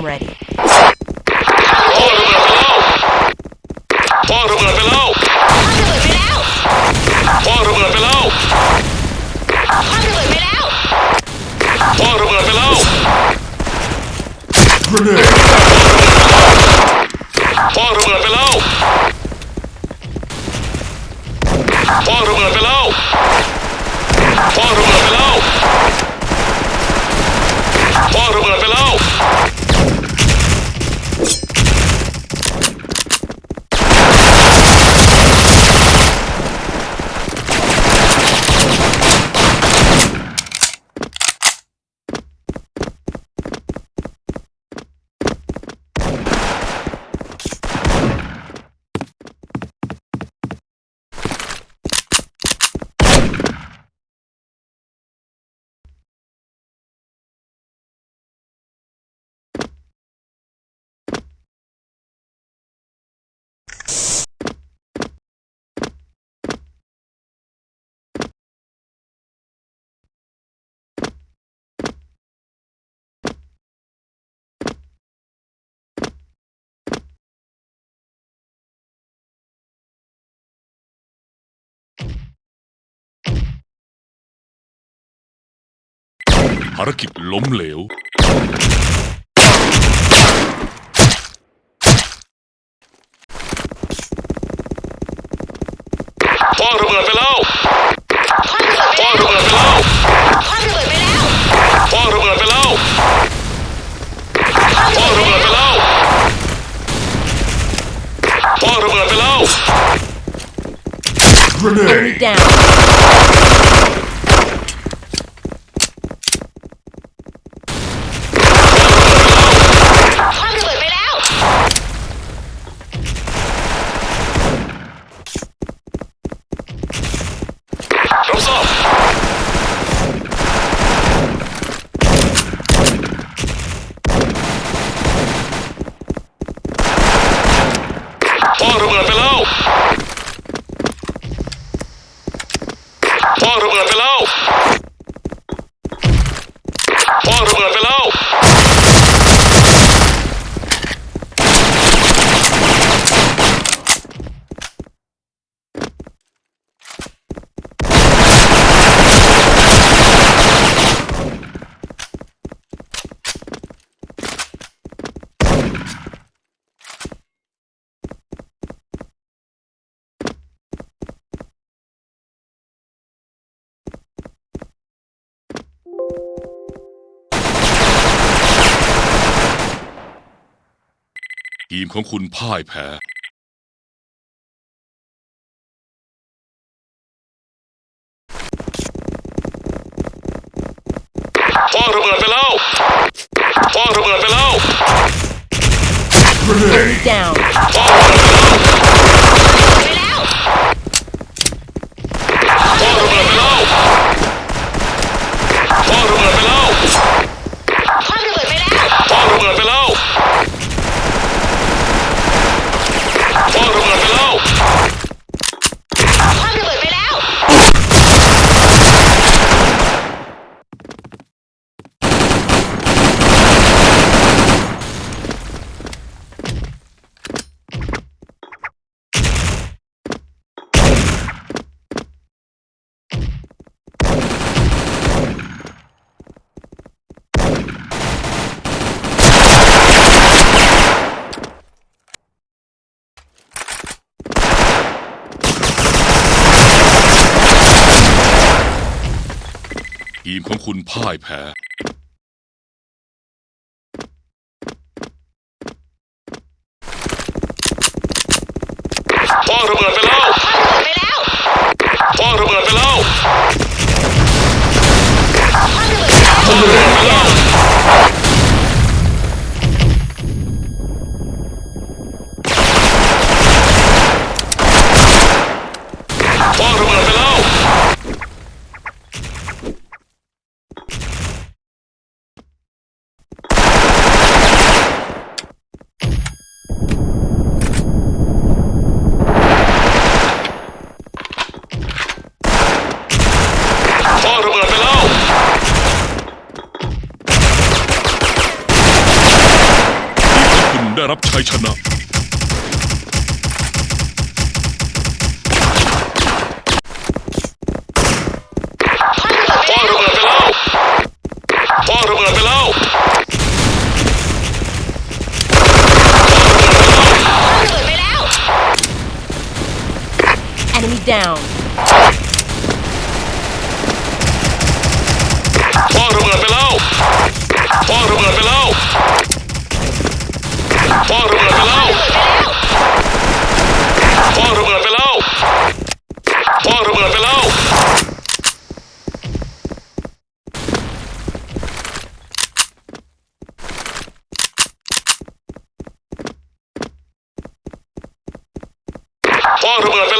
I'm ready. พ่อระเบิดไปแล้วพ่อระเบิดไปแล้วพ่อระเบิดไปแล้ว Grenade! พ่อระเบิดไปแล้วพ่อระเบิดไปแล้วพ่อระเบิดไปแล้วพ่อระเบิดไปแล้วภารกิจล้มเหลวพ่อระเบิดไปแล้วพ่อระเบิดไปแล้วพ่อระเบิดไปแล้วพ่อระเบิดไปแล้วพ่อระเบิดไปแล้ว Enemy Grenade! down. รับทราบพ่อระเบิดไปแล้วพ่อระเบิดไปแล้วพ่อระเบิดไปแล้ว ทีมของคุณพ่ายแพ้พ่อระเบิดไปแล้วพ่อระเบิดไปแล้ว Grenade! Down. พ่อระเบิดไปแล้วพ่อระเบิดไปแล้วพ่อระเบิดไปแล้วพ่อระเบิดไปแล้วพ่อระเบิดไปแล้ว ทีมของคุณพ่ายแพ้ พ่อระเบิดไปแล้วพ่อระเบิดไปแล้ว พ่อระเบิดไปแล้ว รับชัยชนะ คว้างระเบิดไปแล้วคว้างระเบิดไปแล้ว Enemy down. Lord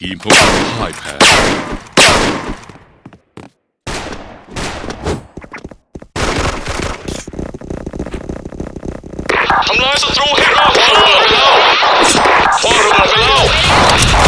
Import iPad. ทำลายศัตรูให้รอบพอระเบิดไปแล้วพอระเบิดไปแล้ว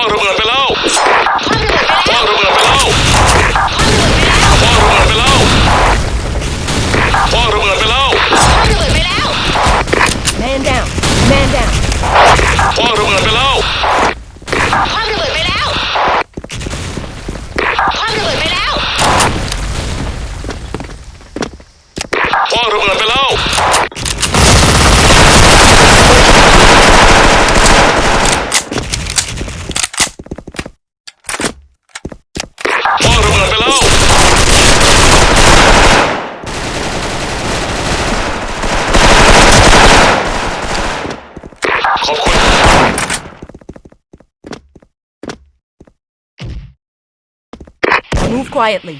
างระเบิดไปแล้วคว้างระเบิดไปแล้วคว้างระเบิดไปแล้วคว้างระเบิดไปแล้ว Man down. Man down. คว้างระเบิดไปแล้ว quietly.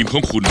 ีมของคุณ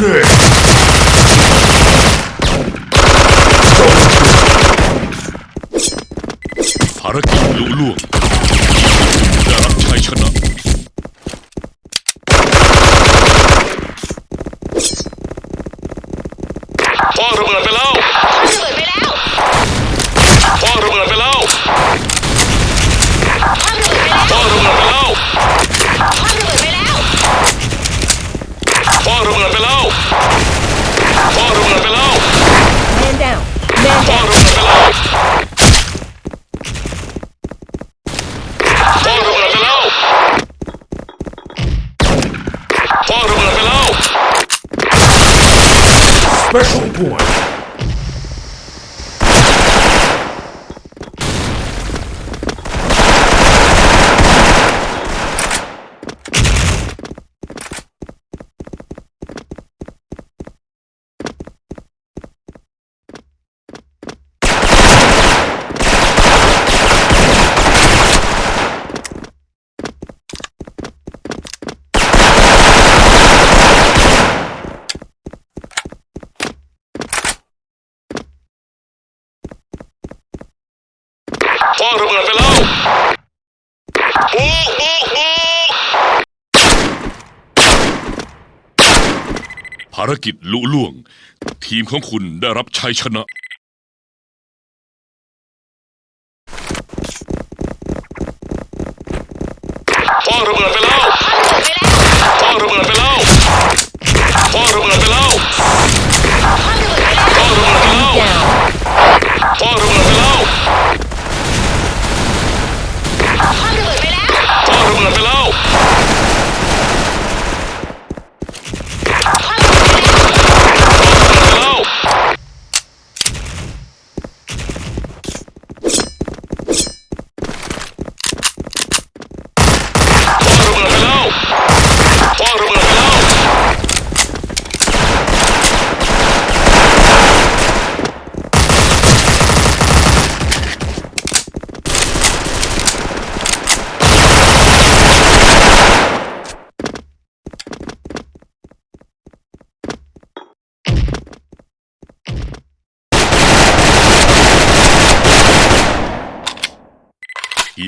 grenade! 바라키 룰루 ารกิจลุล่วง ทีมของคุณได้รับชัยชนะวางระเบิดไปแล้ว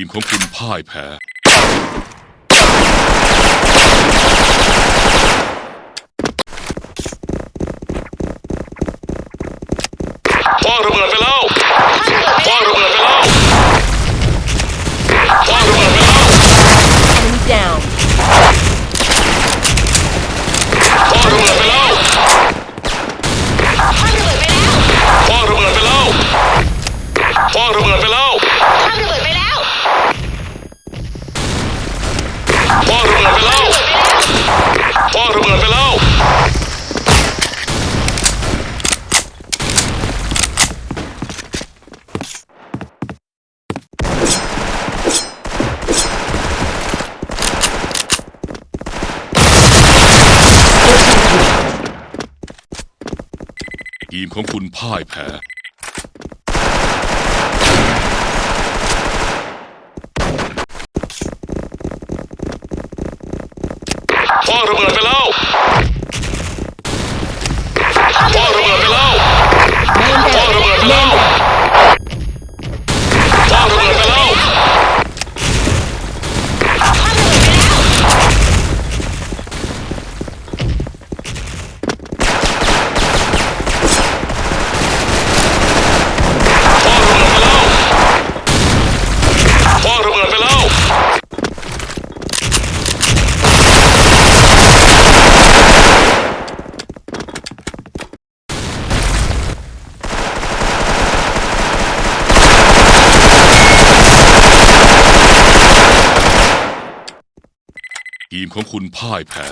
มของคุณพ่ายแพ้ พ่อระเบิดไปแล้ว ทีมของคุณพ่ายแพ้ ของคุณพ่ายแพ้